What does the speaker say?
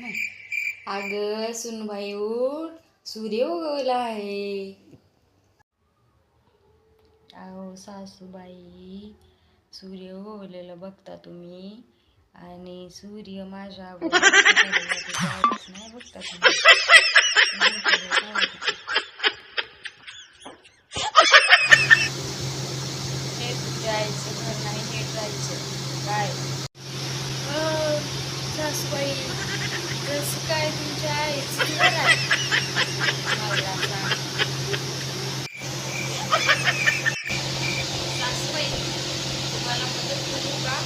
नाही अग सुनबाई उठ. सूर्य उगवला आहे. अहो सासूबाई सूर्य उगवलेलं बघता तुम्ही? आणि सूर्य माझ्या अगोदर नाही बघता तुम्ही? जायचं घर नाही नीट जायचं. काय? सासूबाई कसं काय तुमच्या आईचं घर आहे? मला सांग. सासूबाई तुम्हाला मदत करू का